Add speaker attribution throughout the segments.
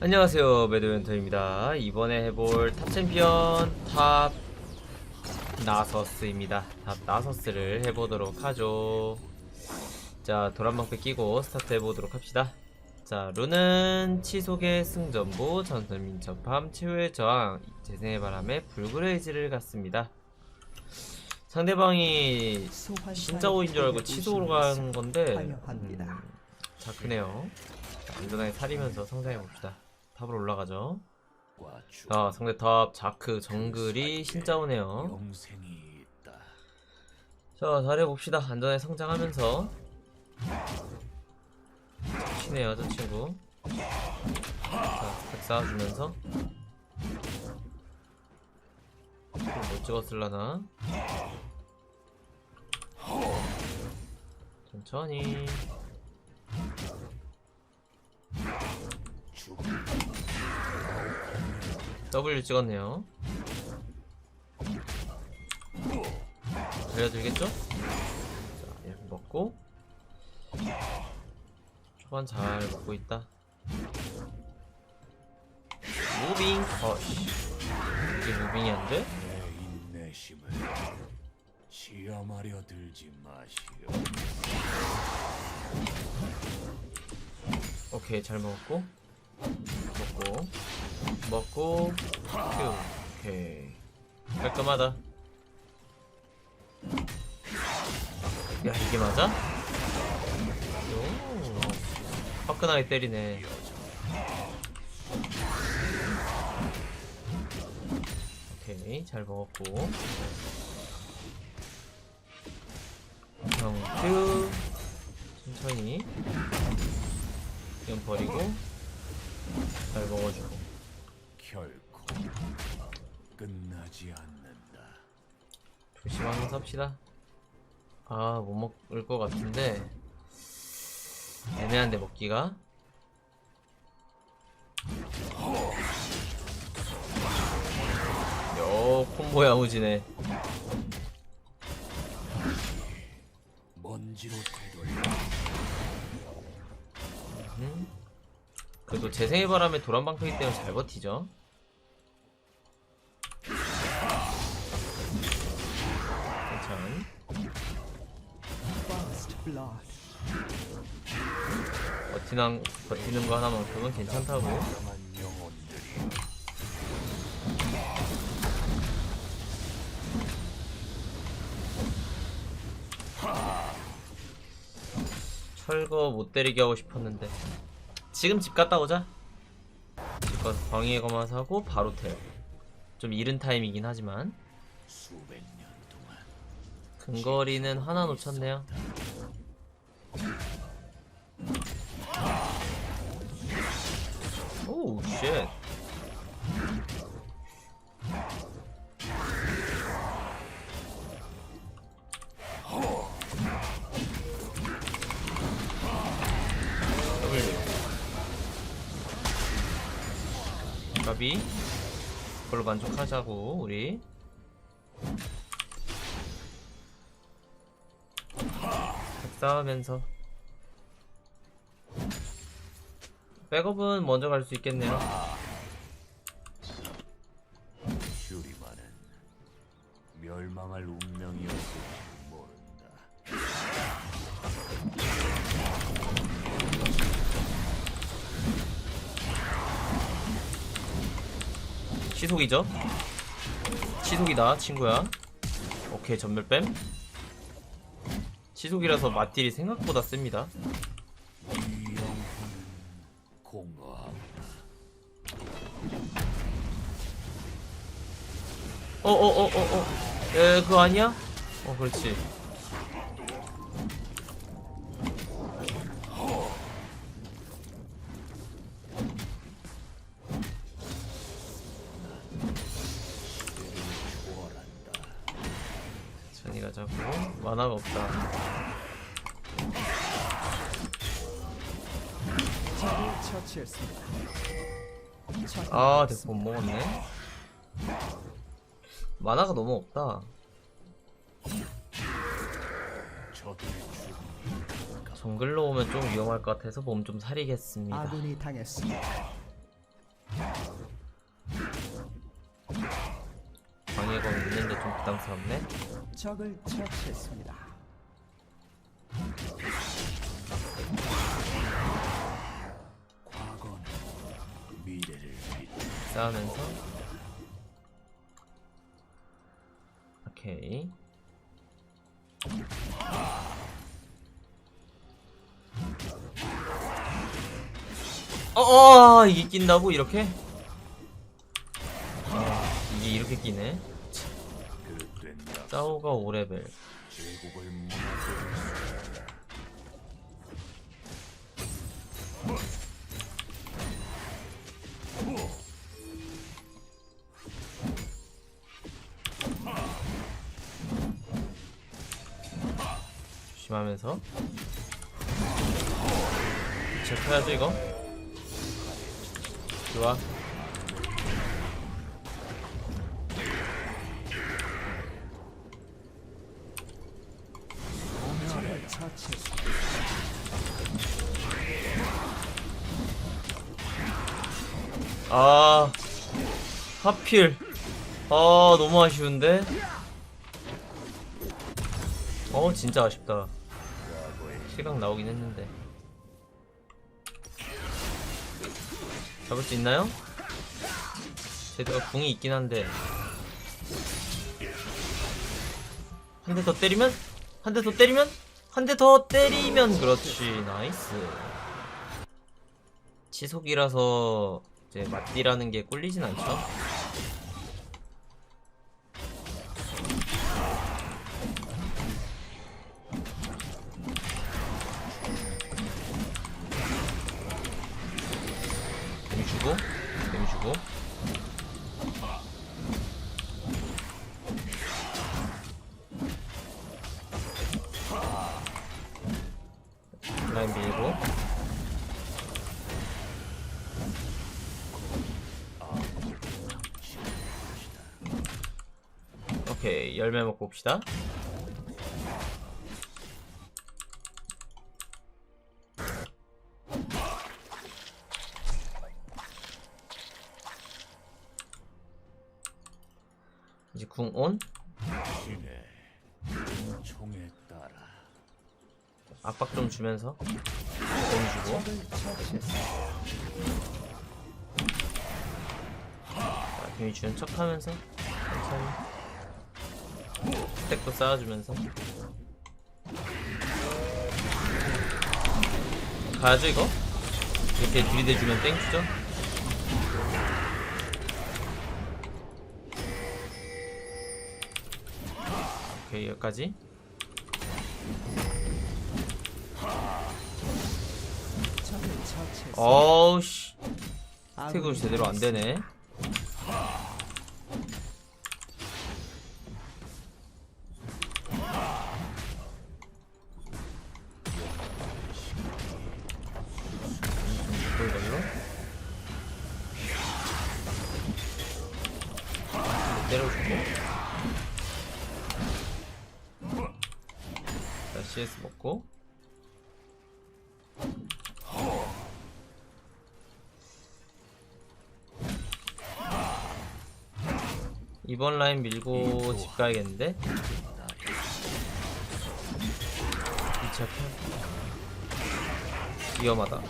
Speaker 1: 안녕하세요 매드wen터입니다. 이번에 해볼 탑 챔피언 탑 나서스입니다. 탑 나서스를 해보도록 하죠. 자 도란방패 끼고 스타트 해보도록 합시다. 자 룬은 치속의 승전부 전설민첩함 최후의 저항 재생의 바람에 불그레이즈를 갔습니다. 상대방이 신짜오인 줄 알고 치속으로 간 건데. 음, 자 크네요. 자, 안전하게 살리면서 성장해 봅시다 탑으로 올라가죠. 아 상대 탑 자크 정글이 신짜 오네요.
Speaker 2: 영생이 있다.
Speaker 1: 자 잘해봅시다. 안전하게 성장하면서. 치네요 저 친구. 자 쌓아주면서. 못 찍었을라나? 천천히 W 찍었네요 달려들겠죠? 자, 이렇게 먹고 초반 잘 먹고 있다 무빙 어씨 이게 무빙이 안 돼?
Speaker 2: 내 시험하려 들지 마시오.
Speaker 1: 오케이 잘 먹었고 먹고 먹고 큐 오케이. 깔끔하다. 야 이게 맞아? 오 화끈하게 때리네. 오케이 잘 먹었고. 경큐. 천천히. 이건 버리고 잘 먹어주고
Speaker 2: 결코 끝나지 않는다.
Speaker 1: 조심하면서 합시다. 아 못 먹을 것 같은데. 애매한데 먹기가. 요 콤보 야무지네
Speaker 2: 먼지로 되돌려.
Speaker 1: 음. 그래도 재생의 바람에 도란방패기 때문에 잘 버티죠 버티는, 버티는 거 하나만큼은 괜찮다고. 철거 못 때리게 하고 싶었는데. 지금 집 갔다 오자. 집 가서 광희의 거만 사고 바로 태요 좀 이른 타임이긴 하지만. 근거리는 하나 놓쳤네요 오우 쉣 가비 그걸로 만족하자고 우리. 싸우면서 백업은 먼저 갈 수 있겠네요
Speaker 2: 슈리만은 멸망할 운명이었을지 모른다.
Speaker 1: 시속이죠? 시속이다 친구야 오케이 전멸뱀 시속이라서 맞딜이 생각보다 셉니다 어어 어 어 어. 에 그거 아니야? 어 그렇지. 천이가 자꾸 만화가 없다. 아 대포 못 먹었네 만화가 너무 없다. 정글로 오면 좀 위험할 것 같아서 몸 좀 사리겠습니다.
Speaker 3: 아군이 당했습니다.
Speaker 1: 방해가 있는데 좀 부담스럽네.
Speaker 3: 적을 처치했습니다.
Speaker 1: 싸우면 어 이게 낀다고? 이렇게? 아, 이게 이렇게 끼네? 짜오가 5레벨.
Speaker 2: 제국을 무너뜨렸어.
Speaker 1: 조심하면서. 체크해야죠 이거 좋아. 아 하필. 아 너무 아쉬운데? 어 진짜 아쉽다. 시각 나오긴 했는데 잡을 수 있나요? 제드가 궁이 있긴 한데 한 대 더 때리면? 한 대 더 때리면? 한 대 더 때리면 그렇지 나이스 치속이라서 이제 맞디라는 게 꿀리진 않죠. 오케이 열매 먹고 봅시다. 이제 궁온?
Speaker 2: 총에 따라.
Speaker 1: 압박 좀 주면서? 돈 주고. 자, 괜히 주는 척 하면서? 천천히 스택도 쌓아주면서 가야죠 이거? 이렇게 들이대주면 땡큐죠? 오케이 여기까지. 어우씨 스택을 제대로 안 되네 이번 라인 밀고 집 가야겠는데? 2차 편 위험하다.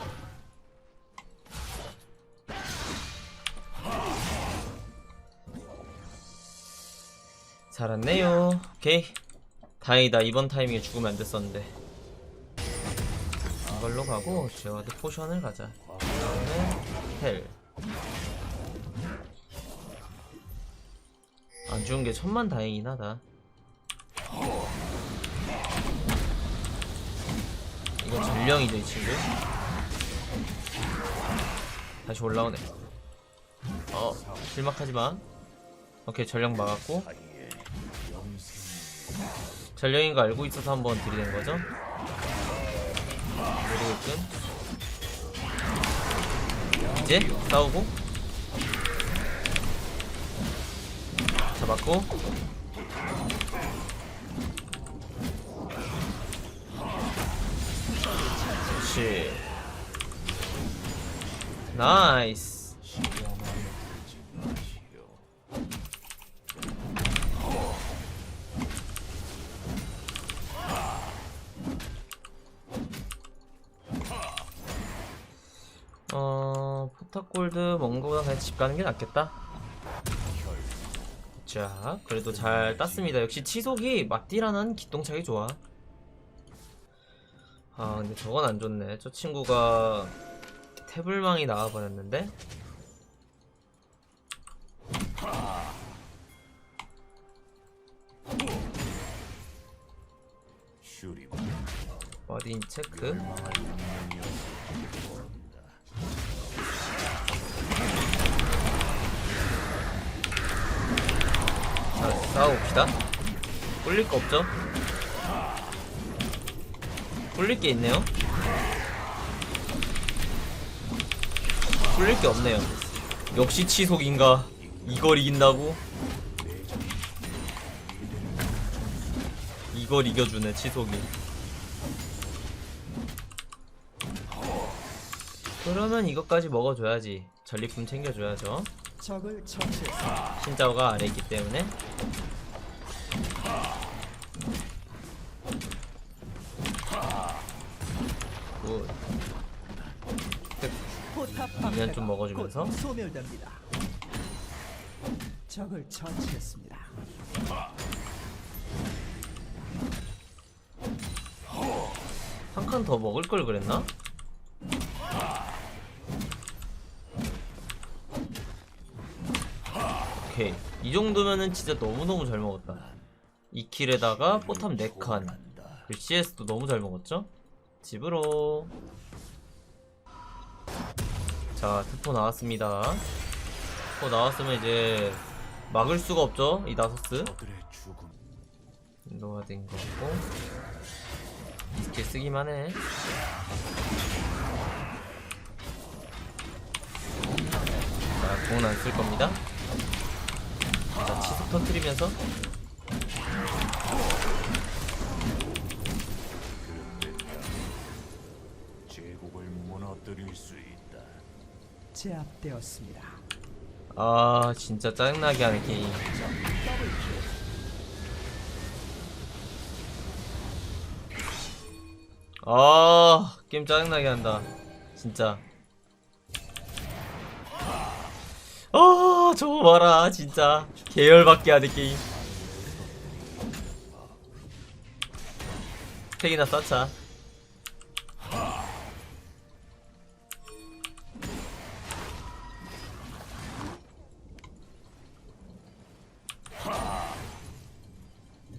Speaker 1: 잘았네요. 오케이. 다행이다. 이번 타이밍에 죽으면 안 됐었는데. 이걸로 가고 제와드 포션을 가자. 그 다음에 헬 죽은 게 천만 다행이긴 하다. 이건 전령이죠, 이 친구. 다시 올라오네. 어, 실막하지 마. 오케이, 전령 막았고. 전령인 거 알고 있어서 한번 들이댄 거죠? 모르게끔. 이제 싸우고. 잡았고. 그렇지. 나이스.
Speaker 2: 어,
Speaker 1: 포탑골드 먼 거보다 그냥 집 가는 게 낫겠다. 자, 그래도 잘 땄습니다. 역시 치속이 맞디라는 기똥차기 좋아. 아, 근데 저건 안 좋네. 저 친구가 태블망이 나와버렸는데? 어딘 체크?
Speaker 2: 망할 운명이었어 모른다.
Speaker 1: 자, 싸워봅시다. 꿀릴 거 없죠? 꿀릴 게 있네요. 꿀릴 게 없네요. 역시 치속인가? 이걸 이긴다고? 이걸 이겨주네, 치속이. 그러면 이것까지 먹어줘야지. 전리품 챙겨줘야죠.
Speaker 3: 적을 처치했습니다.
Speaker 1: 신자오가 아래 있기 때문에
Speaker 3: 방패가
Speaker 1: 좀 먹어주면서.
Speaker 3: 곧 소멸됩니다. 적을 처치했습니다.
Speaker 1: 한 칸 더 먹을 걸 그랬나? 오케이 이 정도면은 진짜 너무너무 잘 먹었다 2킬에다가 포탑 4칸
Speaker 2: 간다.
Speaker 1: 그리고 CS도 너무 잘 먹었죠? 집으로 자 트포 나왔습니다. 트포 나왔으면 이제 막을 수가 없죠 이 나서스. 인도가 된 거고. 스킬 쓰기만 해. 자, 공은 안 쓸 겁니다. 자, 치속 터트리면서
Speaker 3: 제압되었습니다.
Speaker 1: 아 진짜 짜증나게 하는 게임. 아 게임 짜증나게 한다. 진짜. 아 저거 봐라 진짜. 계열받게 하는 게임. 택이나 쌓자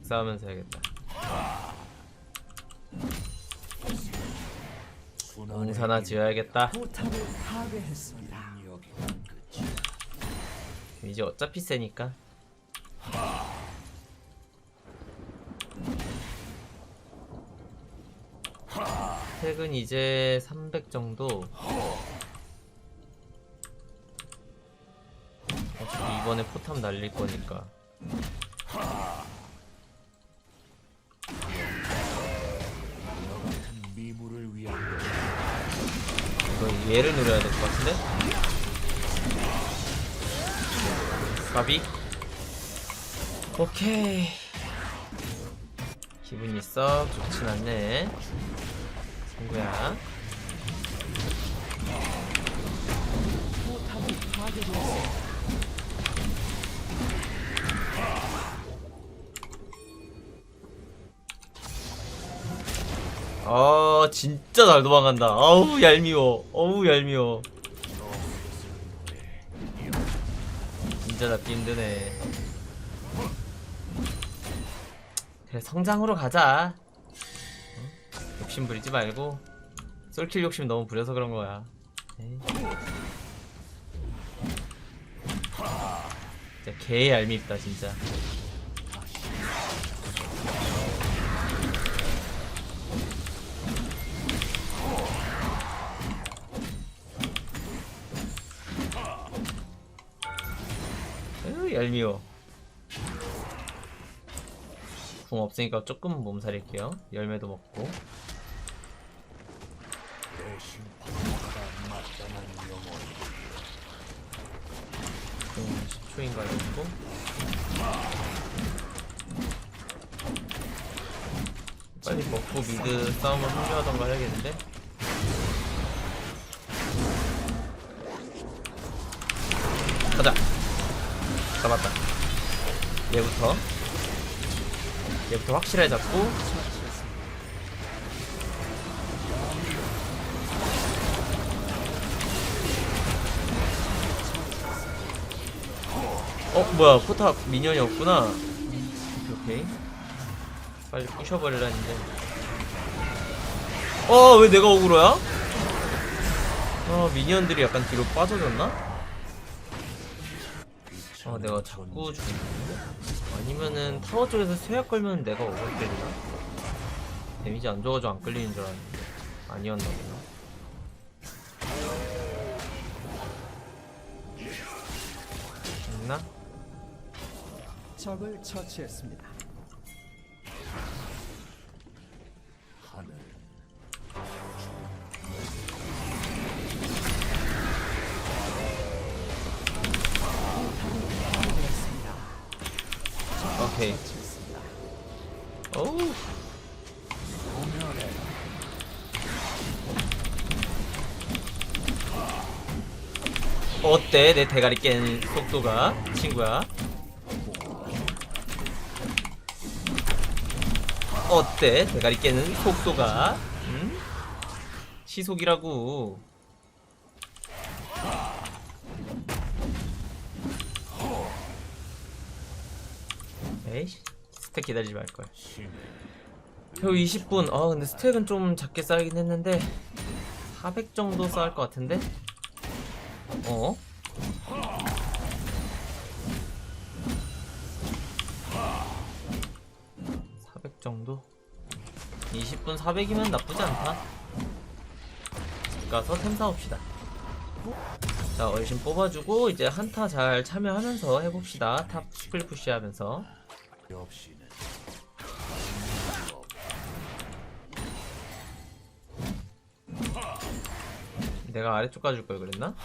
Speaker 1: 싸우면서 해야겠다. 공사나 지어야겠다. 이제 어차피 세니까. 택은 이제 300 정도. 어차피 이번에 포탑 날릴 거니까 얘를 노려야 될 것 같은데? 가비? 오케이 기분이 썩 좋진 않네 친구야 아 진짜 잘 도망간다. 아우 얄미워. 어우 얄미워. 진짜 잡기 힘드네. 그래 성장으로 가자. 어? 욕심 부리지 말고. 솔킬 욕심 너무 부려서 그런 거야. 에이. 진짜 개 얄밉다 진짜 에휴 얄미워 궁 없으니까 조금 몸살일게요. 열매도 먹고. 궁 10초인가 넣고. 빨리 먹고 미드 싸움을 흥미하던가 해야겠는데? 가자 잡았다. 얘부터. 얘부터 확실하게 잡고. 어 뭐야 포탑 미니언이 없구나. 오케이. 오케이 빨리 부셔버리라 했는데. 어 왜 내가 억울해야? 어 미니언들이 약간 뒤로 빠져졌나? 아 내가 자꾸 죽는데? 아니면은 타워 쪽에서 쇠약 걸면 내가 억울 때리나? 데미지 안 줘가지고 안 끌리는 줄 알았는데 아니었나 보나 됐나?
Speaker 3: 적을 처치했습니다.
Speaker 1: 어때? 내 대가리 깨는 속도가? 친구야? 어때? 대가리 깨는 속도가? 응? 시속이라고. 에이씨 스택 기다리지 말걸. 겨우 20분. 아 근데 스택은 좀 작게 쌓이긴 했는데 400 정도 쌓을 것 같은데. 어? (400) 정도? 20분 400이면 나쁘지 않다. 집 가서 템 사옵시다. 자 얼씬 뽑아주고 이제 한타 잘 참여하면서 해봅시다. 탑 스플 푸시하면서. 내가 아래쪽 가줄 걸 그랬나?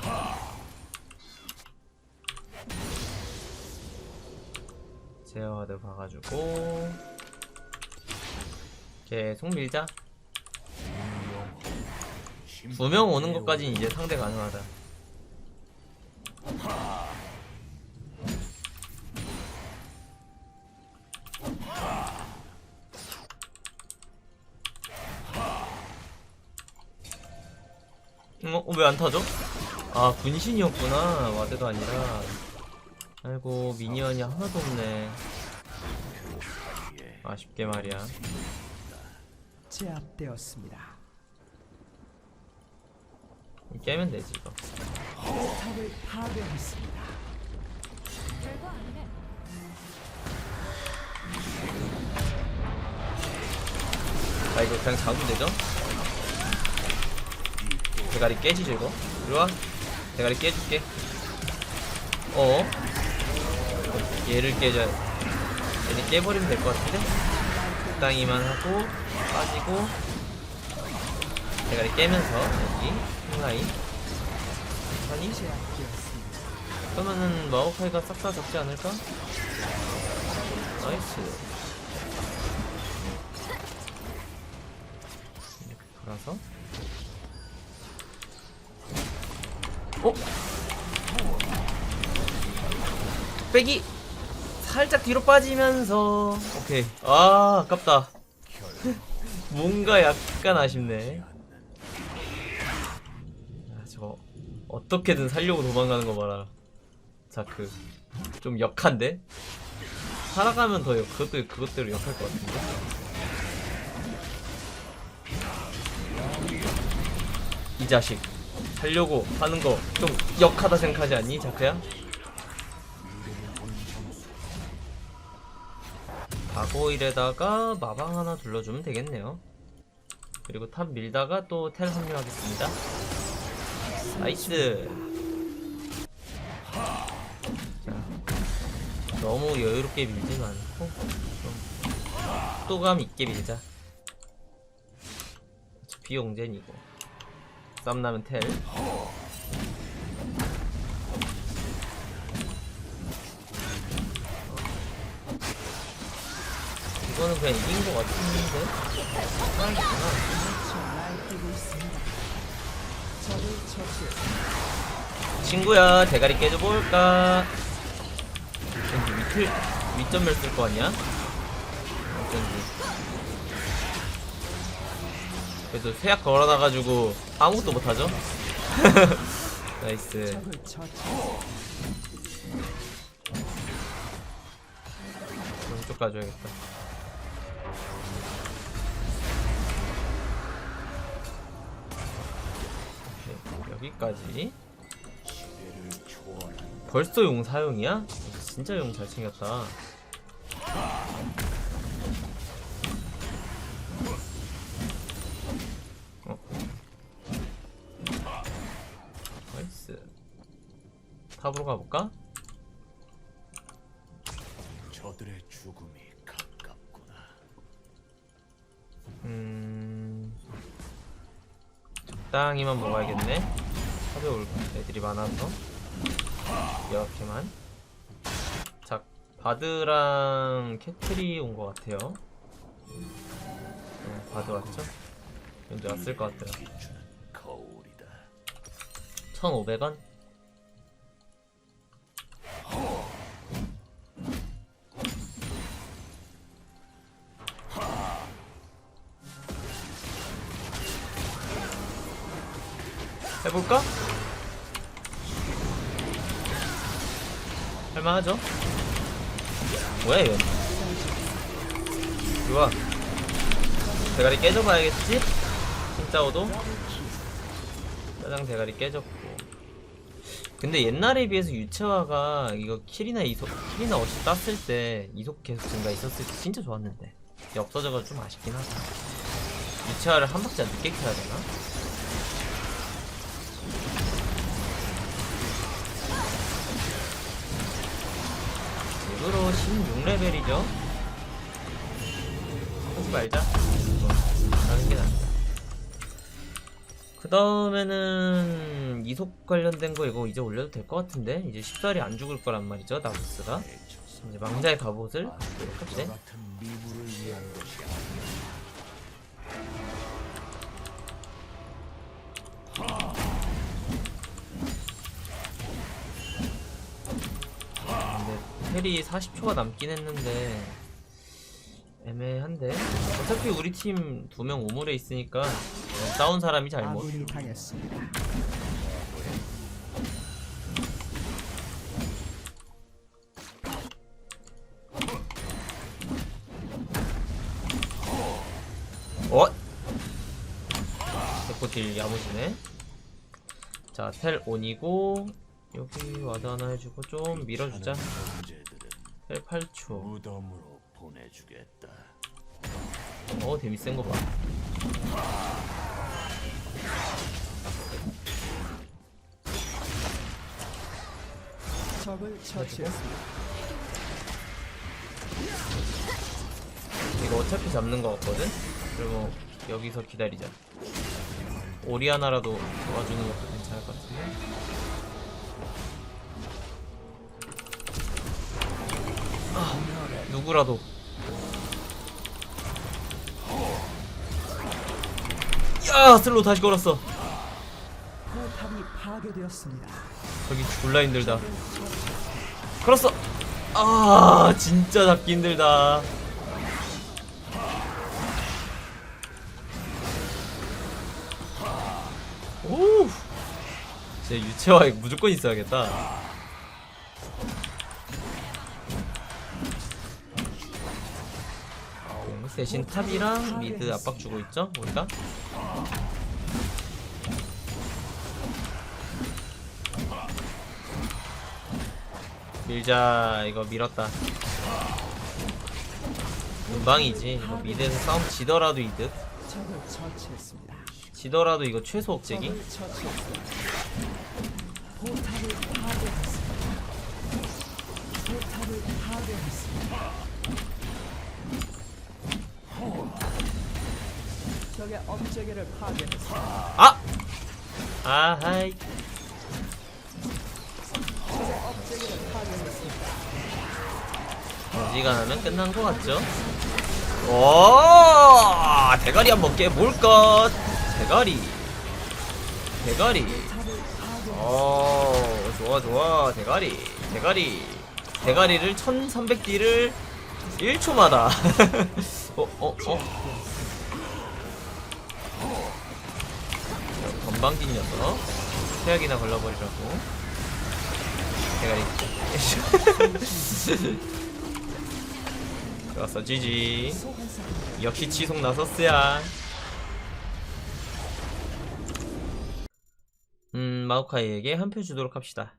Speaker 1: 제어와드 봐가지고. 계속 밀자. 두 명 오는 것까지 이제 상대 가능하다. 어? 왜 안 타죠? 아 분신이었구나. 와드가 아니라 아이고 미니언이 하나도 없네 아쉽게 말이야
Speaker 3: 제압되었습니다.
Speaker 1: 깨면 되지 이거
Speaker 3: 탑을 파괴했습니다.
Speaker 1: 아 이거 그냥 잡으면 되죠? 대가리 깨지죠 이거? 이리와 대가리 깨줄게 어? 얘를 깨져 얘를 깨버리면 될 것 같은데? 적당히만 하고 빠지고 대가리 깨면서 여기 흰라인 천천히. 그러면은 마오카이가 싹 다 잡지 않을까? 나이스 이렇게 돌아서 어? 빼기! 살짝 뒤로 빠지면서 오케이 아 아깝다 뭔가 약간 아쉽네 아, 저거 어떻게든 살려고 도망가는 거 봐라 자크 좀 역한데? 살아가면 더 역, 그것도 그것대로 역할 것 같은데? 이 자식 살려고 하는 거 좀 역하다 생각하지 않니 자크야? 바고일에다가 마방 하나 둘러주면 되겠네요. 그리고 탑 밀다가 또 텔 합류하겠습니다. 나이스. 자, 너무 여유롭게 밀지 않고 좀 속도감 있게 밀자. 어차피 용젠 이고. 쌈 나면 텔 이거는 그냥 이긴.
Speaker 3: 적을 처치했습니다.
Speaker 1: 친구야 대가리 깨져볼까 어쩐지 위틀 위점멸 쓸 거 아니야? 어쩐지 그래도 쇠약 걸어놔가지고 아무것도 못하죠? 나이스. 왼쪽 가줘야겠다 여기까지 벌써 용 사용이야? 진짜 용 잘 챙겼다. 어. 나이스. 탑으로 가볼까?
Speaker 2: 저들의 죽음이 가깝구나.
Speaker 1: 음. 적당히만 먹어야겠네. 탑에 올 애들이 많아서. 이렇게만. 자, 바드랑 캐틀이 온 것 같아요. 네, 바드 왔죠? 왠지 왔을 것 같아요.
Speaker 2: 비추는 거울이다.
Speaker 1: 1,500원? 해볼까? 할만하죠? 뭐야 이거 좋아 대가리 깨져봐야겠지? 진짜 오도 짜장 대가리 깨졌고 근데 옛날에 비해서 유채화가 이거 킬이나 이속 킬이나 어시 땄을 때 이속 계속 증가 있었을 때 진짜 좋았는데 없어져가지고 좀 아쉽긴 하다 유채화를 한 박자 늦게 켜야 되나? 일부러 16레벨이죠? 하지 말자. 하는 게 낫다. 그 다음에는 이속 관련된 거 이거 이제 올려도 될 것 같은데? 이제 쉽사리 안 죽을 거란 말이죠 나부스가. 이제 망자의 갑옷을. 합시다 텔이 40초가 남긴 했는데 애매한데 어차피 우리 팀 두명 우물에 있으니까 싸운 사람이 잘못
Speaker 3: 아군이 당했습니다.
Speaker 1: 어? 데코딜 야무지네 자텔 온이고 여기 와드 하나 해주고 좀 밀어주자 텔 8초
Speaker 2: 무덤으로 보내주겠다.
Speaker 1: 어 데미 센 거 봐
Speaker 3: 적을 처치했습니다.
Speaker 1: 이거 어차피 잡는 거 같거든? 그리고 여기서 기다리자 오리아나라도 도와주는 것도 괜찮을 것 같은데 누구라도. 야 슬로우 다시 걸었어.
Speaker 3: 포탑이 파괴되었습니다.
Speaker 1: 저기 졸라 힘들다. 걸었어. 아 진짜 잡기 힘들다. 오! 진짜 유채화에 무조건 있어야겠다 대신 탑이랑 미드 압박 주고 있죠 우리가 밀자 이거 밀었다 운방이지 이거 미드에서 싸움 지더라도 이득. 지더라도 이거 최소 억제기.
Speaker 3: 포탑을 파괴했습니다. 포탑을 파괴했습니다. 적의 업체계를 파괴했습니다.
Speaker 1: 아! 아하이
Speaker 3: 적의 업체계를 파괴했습니다.
Speaker 1: 어지간하면 끝난 거 같죠? 오 대가리 한번 깨볼까 대가리 대가리
Speaker 3: 파괴했습니다.
Speaker 1: 어 좋아 좋아 대가리 대가리 대가리를 1300딜을 1초마다 어 어, 어? 건방진 녀석 태약이나 걸러버리라고. 대가리 좋았어 GG 역시 치속 나섰어야 음 마오카이에게 한 표 주도록 합시다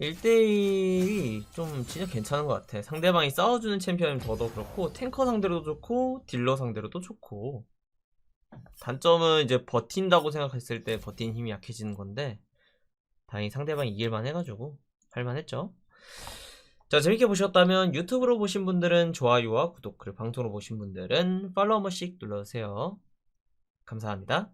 Speaker 1: 1대1이 좀 진짜 괜찮은 것 같아. 상대방이 싸워주는 챔피언이면 더더 그렇고 탱커 상대로도 좋고 딜러 상대로도 좋고. 단점은 이제 버틴다고 생각했을 때 버티는 힘이 약해지는 건데 다행히 상대방이 이길만 해가지고 할만했죠. 자 재밌게 보셨다면 유튜브로 보신 분들은 좋아요와 구독 그리고 방송으로 보신 분들은 팔로우 한 번씩 눌러주세요. 감사합니다